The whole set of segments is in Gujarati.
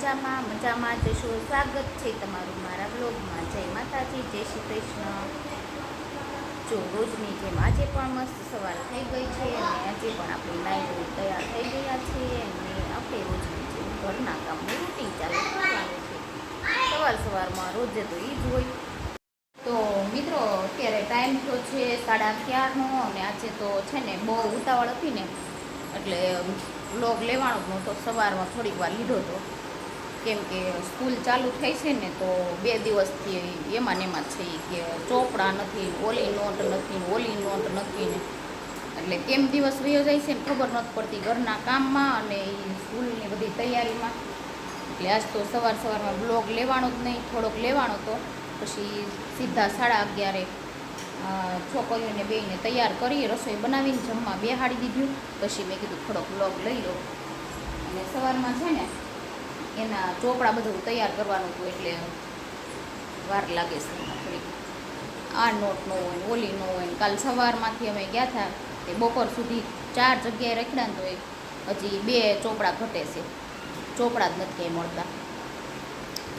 મજામાં મજામાં જશો સ્વાગત છે તમારું મારા બ્લોગમાં જય માતાજી, જય શ્રી કૃષ્ણ. જો રોજની જેમ આજે પણ મસ્ત સવાર થઈ ગઈ છે અને આજે પણ આપણી નાઈ તૈયાર થઈ ગયા છે અને આપણે રોજની જેમ ઘરના કામનું રૂટીન ચાલુ કરવાનું છે. સવાર સવારમાં રોજે તો એ જ હોય. તો મિત્રો, અત્યારે ટાઈમ થયો છે સાડા અગિયારનો અને આજે તો છે ને બહુ ઉતાવળ હતી ને. એટલે વ્લોગ લેવાનો હતો સવારમાં થોડીક વાર લીધો હતો કેમ કે સ્કૂલ ચાલુ થઈ છે ને તો બે દિવસથી એમાં એમાં છે કે ચોપડા નથી, ઓલી નોટ નથી, ઓલી નોટ નથી ને. એટલે કેમ દિવસ વયો જાય છે ને ખબર નથી પડતી ઘરના કામમાં અને એ સ્કૂલની બધી તૈયારીમાં. એટલે આજ તો સવાર સવારમાં બ્લોગ લેવાનો જ નહીં, થોડોક લેવાનો તો. પછી સીધા સાડા અગિયારે છોકરીઓને બેને તૈયાર કરી રસોઈ બનાવીને જમવા બેહાડી દીધું. પછી મેં કીધું થોડોક બ્લોગ લઈ લો. અને સવારમાં છે ને એના ચોપડા બધું તૈયાર કરવાનું હતું એટલે વાર લાગે છે આ નોટ ન હોય ઓલી ન હોય કાલ સવારમાંથી અમે ગયા હતા તે બપોર સુધી ચાર જગ્યાએ રાખ્યા ને તો એ હજી બે ચોપડા ઘટે છે. ચોપડા જ નથી ક્યાંય મળતા.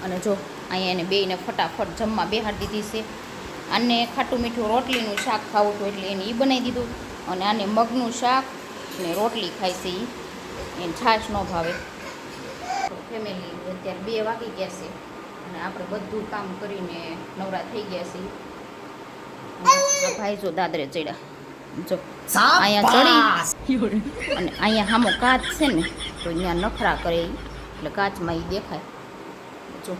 અને જો અહીંયા એને બેને ફટાફટ જમવા બેહાડી દીધી છે. આને ખાટું મીઠું રોટલીનું શાક ખાવું હતું એટલે એને એ બનાવી દીધું. અને આને મગનું શાક ને રોટલી ખાય છે એ એને છાશ ન ભાવે. ફેમિલી અત્યારે બે વાગી ગયા છે. અને આપણે બધું કામ કરીને નવરા થઈ ગયા છીએ. ભાઈ જો દાદરે ચડ્યા. જો, અહીંયા ચડી અને અહીંયા સામો કાચ છે ને, તો અહીંયા નખરા કરે. એટલે કાચમાં એ દેખાય. જો.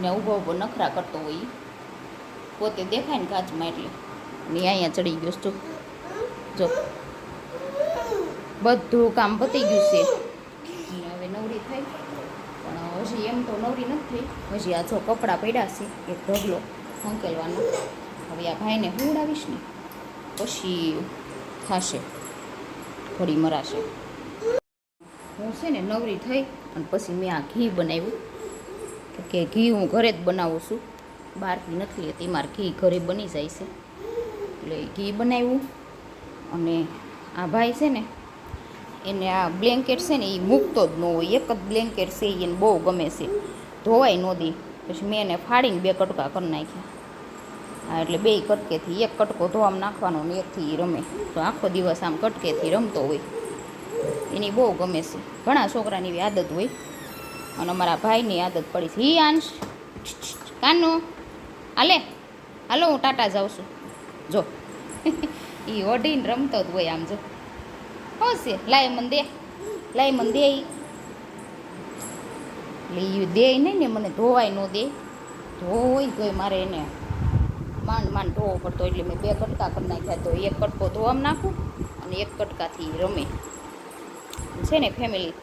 ને ઊભો ઊભો નખરા કરતો હોય. પોતે દેખાય ને કાચમાં એટલે. ને અહીંયા ચડી ગયો જો. બધું કામ પતી ગયું છે અને હવે નવરી થઈ પણ હજી એમ તો નવરી નથી. થઈ હજી આ જો કપડાં પડ્યા છે, એક ઢગલો સંકેલવાનો હવે આ ભાઈને હુવડાવીશ ને? પછી થશે, થોડી મરાશે. હું છે ને નવરી થઈ, અને પછી મેં આ ઘી બનાવ્યું. કે ઘી હું ઘરે જ બનાવું છું. બહારથી નથી લેતી, મારે ઘી ઘરે બની જાય છે. એટલે ઘી બનાવ્યું. અને આ ભાઈ છે ને એને આ બ્લેન્કેટ છે ને એ મૂકતો જ ન હોય. એક જ બ્લેન્કેટ છે એને બહુ ગમે છે. ધોવાય નોદી પછી મેં એને ફાડીને બે કટકા કરી નાખ્યા. હા એટલે બે કટકેથી એક કટકો ધોવામાં નાખવાનો ને એકથી રમે. તો આખો દિવસ આમ કટકેથી રમતો હોય. એની બહુ ગમે છે. ઘણા છોકરાની એવી આદત હોય. અને અમારા ભાઈની આદત પડી છે. હી આંશ. કાનો. હાલે. હાલો, હું ટાટા જાઉં છું. જો. એ ઓઢીને રમતો જ હોય આમ જો. હશે લાય મને દે. લાય મને દે. એટલે ઈ દે નહીં ને મને ધોવાય ન દે. ધોઈ તોય મારે એને. માંડ માંડ ધોવો પડતો એટલે મેં બે કટકા કરી નાખ્યા તો એક કટકો ધોવામાં નાખું અને એક કટકાથી રમે. છે ને ફેમિલી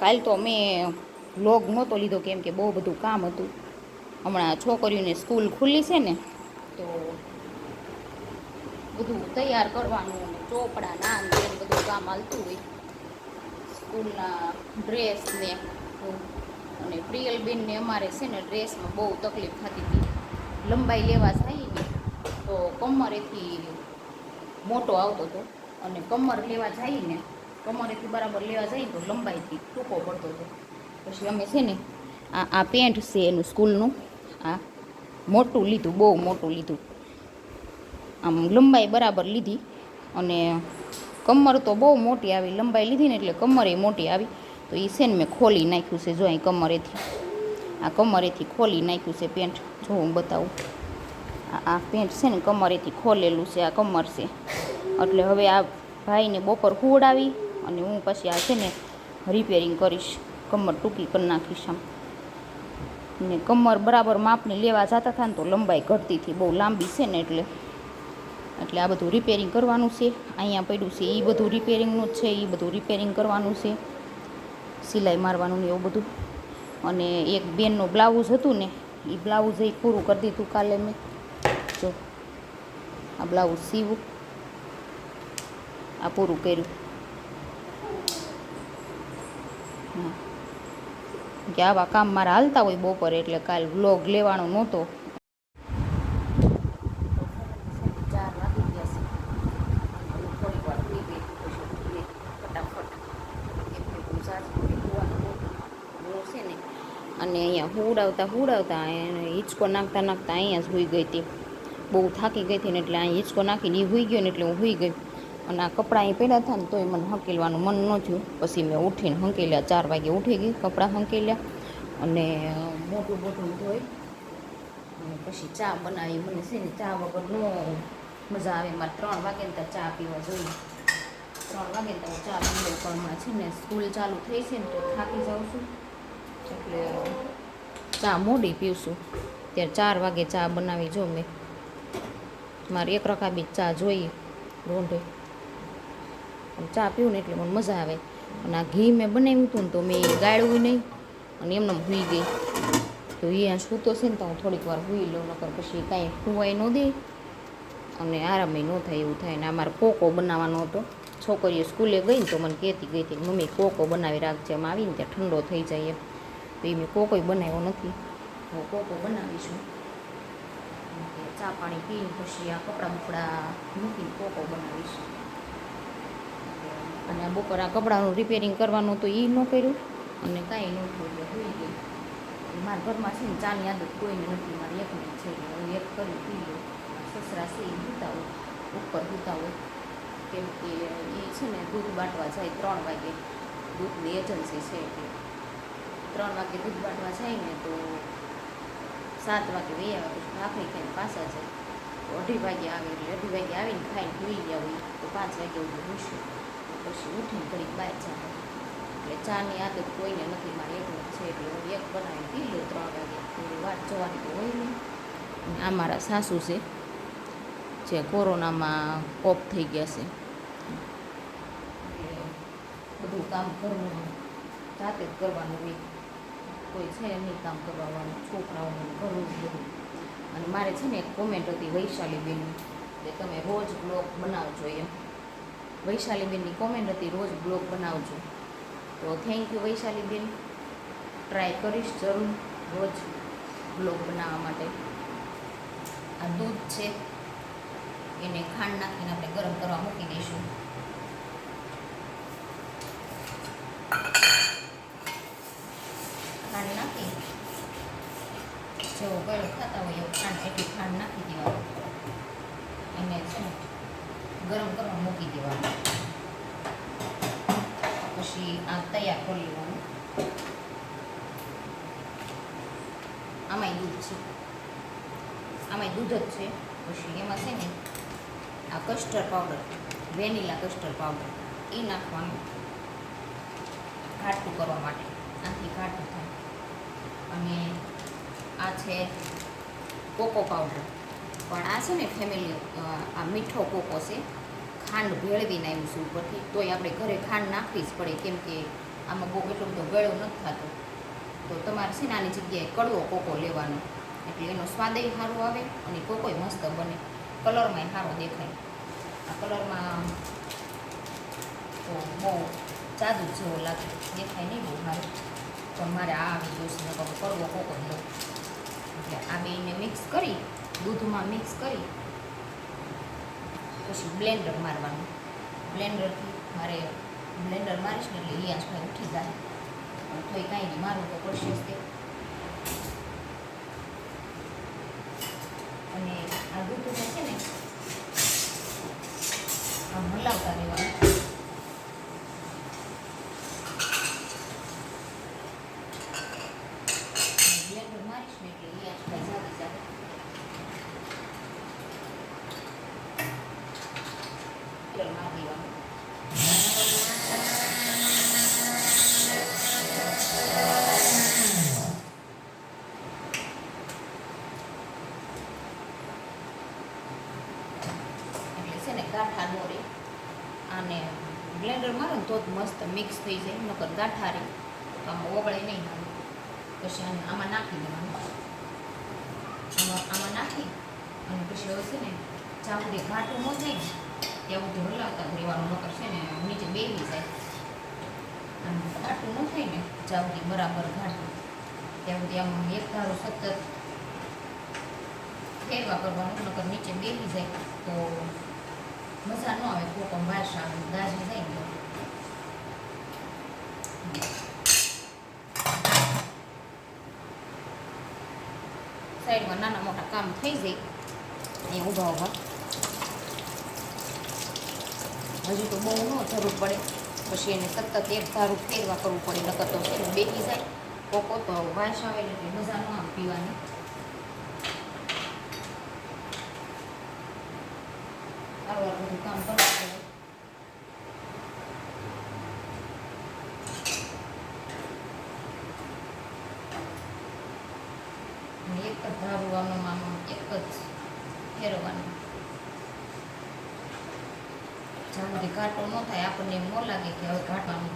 કાલ તો મેં લોગ નહોતો લીધો કેમ કે બહુ બધું કામ હતું. હમણાં છોકરીઓને સ્કૂલ ખુલ્લી છે ને, તો બધું તૈયાર કરવાનું ચોપડા નાન ને બધું કામ હાલતું હોય. સ્કૂલના ડ્રેસ ને અને પ્રિયલ બેનને અમારે છે ને ડ્રેસમાં બહુ તકલીફ થતી હતી. લંબાઈ લેવા થઈ ને, તો કમરેથી મોટો આવતો હતો અને કમર લેવા જઈએ ને, કમરેથી બરાબર લેવા જઈએ તો લંબાઈથી ટૂંકો પડતો હતો. પછી અમે છે ને, આ આ પેન્ટ છે એનું સ્કૂલનું, આ મોટું લીધું, બહુ મોટું લીધું. આમ લંબાઈ બરાબર લીધી. અને કમર તો બહુ મોટી આવી, લંબાઈ લીધી ને એટલે કમરે મોટી આવી. તો એ છે ને મેં ખોલી નાખ્યું છે, જો અહીં કમરેથી આ કમરેથી ખોલી નાખ્યું છે પેન્ટ. જો હું બતાવું. આ પેન્ટ છે ને કમરેથી ખોલેલું છે, આ કમર છે. એટલે હવે આ ભાઈને બપોર હુવડાવી અને હું પછી આ છે ને રિપેરિંગ કરીશ. કમર ટૂંકી કરી નાખીશ આમ. ને કમર બરાબર માપની લેવા જતા હતા ને તો લંબાઈ ઘટતી હતી, બહુ લાંબી છે ને એટલે. એટલે આ બધું રિપેરિંગ કરવાનું છે. અહીંયા પડ્યું છે એ બધું રિપેરિંગનું જ છે એ બધું રિપેરિંગ કરવાનું છે. સિલાઈ મારવાનું ને એવું બધું. અને એક બેનનું બ્લાઉઝ હતું ને એ બ્લાઉઝ એ પૂરું કરી દીધું કાલે મેં. જો, આ બ્લાઉઝ સીવું. આ પૂરું કર્યું. કે આવા કામ મારા હાલતા હોય બપોરે એટલે કાલ વ્લોગ લેવાનો નહોતો ચાર વાગી ગયા છે થોડીક વાર ફટાફટ અને અહીંયા હુડાવતા હુડાવતા, એને હિંચકો નાખતા નાખતા અહીંયા જ હોઈ ગઈ હતી. બહુ થાકી ગઈ હતી ને એટલે અહીં હિંચકો નાખીને એ હોઈ ગયો ને એટલે હું હોઈ ગઈ. અને આ કપડાં અહીં પહેલાં હતા ને તોય મને હંકેલવાનું મન ન થયું. પછી મેં ઉઠીને હંકેલ્યા, ચાર વાગે ઉઠી ગઈ, કપડાં હંકેલ્યા. અને મોટું મોટું ધોઈ અને પછી ચા બનાવી. મને છે ને ચા વગર નો મજા આવે. મારે ત્રણ વાગે ત્યાં ચા પીવા જોઈએ. ત્રણ વાગે તો હું ચા પી પણ છે ને સ્કૂલ ચાલુ થઈ છે ને તો થાકી જાઉં છું. એટલે ચા મોડી પીવશું. ત્યારે ચાર વાગે ચા બનાવી જો મેં. મારે એક રકાબી ચા જોઈએ ઢોંઢે ચા પીવું ને એટલે મને મજા આવે. અને આ ઘી મેં બનાવ્યું હતું ને તો મેં ગાળ્યું નહીં. અને એમને હુઈ ગઈ. તો એ આ સૂતો છે ને તો હું થોડીક વાર હુઈ લઉં, નકર પછી કાંઈ હુવાય ન દે. અને આરામે ન થાય એવું થાય. ને અમારે કોકો બનાવવાનો હતો. છોકરીઓ સ્કૂલે ગઈ ને તો મને કહેતી ગઈ હતી મમ્મી, કોકો બનાવી રાખજે. એમ આવીને ત્યાં ઠંડો થઈ જાય એમ. તો એ મેં કોકોય બનાવ્યો નથી. હું કોકો બનાવીશું. ચા પાણી પીને પછી આ કપડાં બપડા મૂકીને કોકો બનાવીશ. અને આ બપોર આ કપડાનું રિપેરિંગ કરવાનું તો એ ન કર્યું. અને કાંઈ ન થયું હોઈ ગઈ. મારા ઘરમાં છે ને ચાની આદત કોઈને નથી, મારી એકને છે હું એક કરી પી લો. સસરા છે એ હોય, ઉપર હોય. કેમ કે એ છે ને દૂધ બાંટવા જાય ત્રણ વાગે. દૂધની એજન્સી છે, એટલે ત્રણ વાગે દૂધ બાટવા જાય ને તો સાત વાગે વહી આવે પછી ભાખરી ખાઈને પાછા જાય. તો અઢી વાગે આવે એટલે અઢી વાગે આવીને ખાઈને ભૂલી ગયા હોય તો પાંચ વાગે હું હોઈશું પછી ઉઠીને ઘડીક બહાર જાય એટલે ચાની આદત કોઈને નથી, મારે એક છે એટલે હું એક બનાવીને પી લઉં ત્રણ વાગે. થોડી વાત જવાની તો હોય નહીં. આ મારા સાસુ છે, જે કોરોનામાં કોપ થઈ ગયા છે. બધું કામ કરવું જાતે જ કરવાનું હોય. કોઈ છે નહીં કામ કરવાનું, છોકરાઓનું જ બધું. અને મારે છે ને એક કોમેન્ટ હતી વૈશાલીબેન કે તમે રોજ બ્લોગ બનાવજો એમ. વૈશાલીબેનની કોમેન્ટ હતી, રોજ બ્લોગ બનાવજો. તો થેન્ક યુ વૈશાલીબેન. ટ્રાય કરીશ જરૂર રોજ બ્લોગ બનાવવા માટે. આ દૂધ છે. એને ખાંડ નાખીને આપણે ગરમ કરવા મૂકી દઈશું. ખાંડ ગળો થતા હોય એવું એટલી ખાંડ નાખી દેવાનું. એને છે ને ગરમ કરવા મૂકી દેવાનું. પછી આ તૈયાર કરી લેવાનું. આમાંય દૂધ છે. આમાંય દૂધ જ છે. પછી એમાં છે ને આ custard powder vanilla custard powder એ નાખવાનું. ઘાટું કરવા માટે. આથી ઘાટું થાય. અને આ છે કોકો પાવડર. પણ આ છે ને ફેમિલી આ મીઠો કોકો છે, ખાંડ ભેળવી નાખ્યું છે ઉપરથી. તોય આપણે ઘરે ખાંડ નાખવી જ પડે, કેમ કે આમાં બહુ એટલો બધો ગળ્યો નથી થતો. તો તમારે છે ને જગ્યાએ કડવો કોકો લેવાનો. એટલે એનો સ્વાદય સારો આવે અને કોકોય મસ્ત બને. કલરમાંય સારો દેખાય. આ કલરમાં તો બહુ જાદુ જેવો લાગે. દેખાય નહીં બહુ સારું. મારે આ આવી ગયું કરવો કોકો લઉં એટલે આ બેને મિક્સ કરી, દૂધમાં મિક્સ કરી, પછી બ્લેન્ડર મારવાનું. બ્લેન્ડરથી મારે બ્લેન્ડર મારીશ ને એટલે લિયાસ ભાઈ ઉઠી જાય. પણ તોય કાંઈ નહીં મારવું તો પડશે જ તે. અને આ દૂધને છે ને, આમ હલાવતા રહેવાનું બ્લેન્ડર મારીશ ને એટલે લિયાસ ભાઈ જાગી જાય બ્લેન્ડર મારી દેવાનું એટલે છે ને ગાંઠા નો અને બ્લેન્ડર મારો તો મસ્ત મિક્સ થઈ જાય. નકર ગાંઠા રહે તો આમાં ઓગળે નહીં પછી આને આમાં નાખી દેવાનું. આમાં નાખી અને પછી હવે છે ને ચામડી ઘાટું ન સુધી હલાવતા જ રહેવાનું નકર છે ને નીચે બેસી જાય. આમ ઘાટું ન થાય ને, જ્યાં બરાબર ઘાટું ત્યાં સુધી આમ એક ધારું સતત ફેરવા કરવાનું, નકર નીચે બેસી જાય તો મજા ન આવે કોકમ વાસ આવે દાજી જાય ને. સાઈડમાં નાના મોટા કામ થઈ જાય એ ઊભા ઊભા હજી તો બહુ ન જરૂર પડે. પછી એને સતત એક ધારું ફેરવા કરવું પડે, નકર તો છે ને બેકી જાય. કોકો તો વાંસ આવે એટલે મજા ન આવે પીવાની. આવું બધું કામ કરવું પડે અને એક જ ધારું આમાં આમાં એક જ ફેરવવાનું જ્યાં સુધી ઘાટો ન થાય, આપણને એમ ન લાગે કે હવે ઘાટવાનું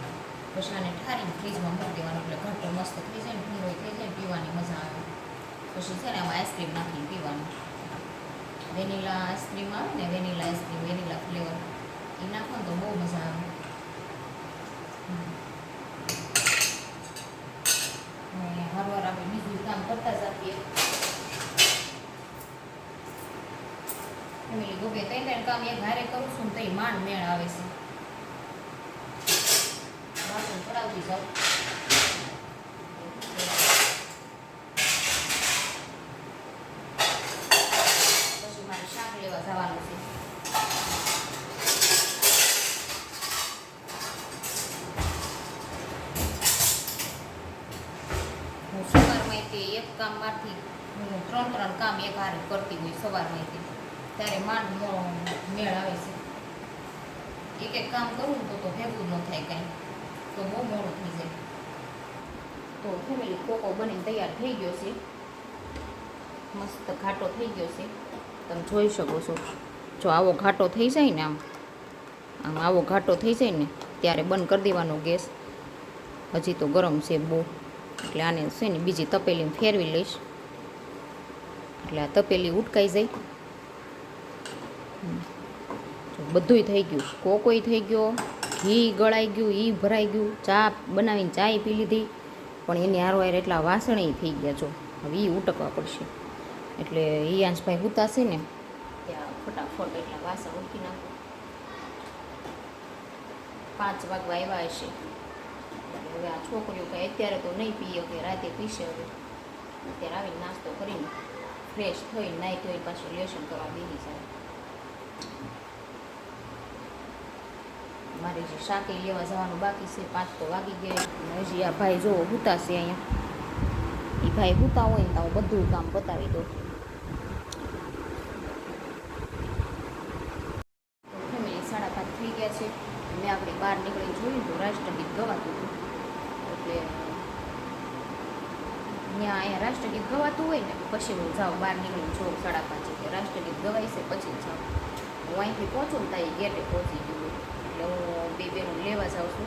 પછી આને ઠારીને ફ્રીજમાં મૂકી દેવાનું, એટલે ઘાટો મસ્ત થઈ જાય ને ઠંડો થઈ જાય પીવાની મજા આવે. પછી છે ને આમાં આઈસ્ક્રીમ નાખીને પીવાનું. વેનીલા આઈસ્ક્રીમ આવે ને vanilla ice cream vanilla flavour એ નાખો તો બહુ મજા આવે. હરવાર આપણે બીજું કામ કરતા જ આપીએ ફેમિલી ગોપે ત્રણ કામ એક હારે કરું. છું ને તઈ માંડ મેળ આવે છે વાસણ પડાવતી જાઉં પછી મારે શાક લેવા જવાનું છે હું સવારમાંથી એક કામમાંથી હું ત્રણ ત્રણ કામ એક હારે કરતી હોય સવારમાંથી ત્યારે માંડ મો- મેળ આવે છે એક એક કામ કરું તો તો ભેગું ન થાય કાંઈ. તો બહુ મોડું થઈ જાય. તો ફેમિલી કોકો બનીને તૈયાર થઈ ગયો છે. મસ્ત ઘાટો થઈ ગયો છે. તમે જોઈ શકો છો. જો આવો ઘાટો થઈ જાય ને આમ આમ આવો ઘાટો થઈ જાય ને ત્યારે બંધ કરી દેવાનો ગેસ. હજી તો ગરમ છે બહુ. એટલે આને છે ને બીજી તપેલીમાં ફેરવી લઈશ. એટલે આ તપેલી ઉટકાઈ જાય. બધુંય થઈ ગયું. કોકોય થઈ ગયો, ઘી ગળાઈ ગયું એ ભરાઈ ગયું, ચા બનાવીને ચા પી લીધી. પણ એની હારવાર એટલા વાસણે થઈ ગયા જો. હવે એ ઉટકવા પડશે. એટલે એ આંશભાઈ ઉતાશે ને. ત્યાં ફટાફટ એટલા વાસણ ઉટકી નાખો. પાંચ વાગવા આવ્યા હશે. હવે આ છોકરીઓ કંઈ અત્યારે તો નહીં પીએ કે રાતે પીશે હવે. અત્યારે આવીને નાસ્તો કરીને ફ્રેશ થઈને નાહી ધોઈ પાછું લેસન કરવા બેસી જાય. મારે જે શાકે લેવા જવાનું બાકી છે, પાંચ તો વાગી ગયા. હજી આ ભાઈ જો હુતા છે અહીંયા. એ ભાઈ હુતા હોય ને તો હું બધું કામ પતાવી દઉં ફેમિલી સાડા પાંચ થઈ ગયા છે. મેં આપણે બહાર નીકળી જોયું તો રાષ્ટ્રગીત ગવાતું હતું. એટલે ત્યાં અહીંયા રાષ્ટ્રગીત ગવાતું હોય ને, પછી હું જાઉં બહાર નીકળીને જોઉં સાડા પાંચે. રાષ્ટ્રગીત ગવાય છે, પછી જાઉં. હું અહીંથી પહોંચું ત્યાં ગેટે પહોંચી ગયું. એટલે હું બે બેનું લેવા જાઉં છું.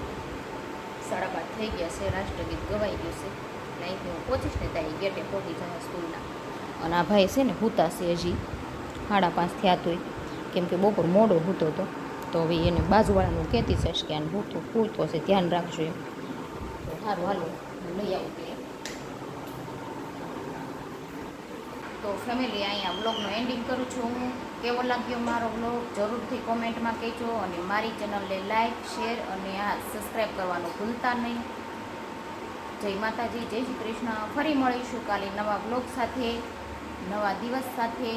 સાડા પાંચ થઈ ગયા છે, રાષ્ટ્રગીત ગવાઈ ગયું છે. એટલે અહીંથી હું પહોંચીશ ને ત્યાં ગેટે પહોંચી જાય સ્કૂલના. અને આ ભાઈ છે ને હુતા છે હજી. સાડા પાંચ થયા તોય. કેમ કે બપોર મોડો હૂતો હતો તો હવે એને બાજુવાળાનું કહેતી છે કે આને હૂતો હૂતો છે, ધ્યાન રાખજો એમ. તો સારું હાલો લઈ આવું કે તો ફેમિલી અહીંયા બ્લોગનું એન્ડિંગ કરું છું હું. કેવો લાગ્યો મારો બ્લોગ જરૂરથી કોમેન્ટમાં કહેજો અને મારી ચેનલને લાઇક શેર અને આ સબસ્ક્રાઈબ કરવાનું ભૂલતા નહીં. જય માતાજી, જય શ્રી કૃષ્ણ. ફરી મળીશું કાલે નવા બ્લોગ સાથે, નવા દિવસ સાથે.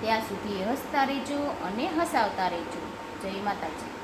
ત્યાં સુધી હસતા રહેજો અને હસાવતા રહેજો. જય માતાજી.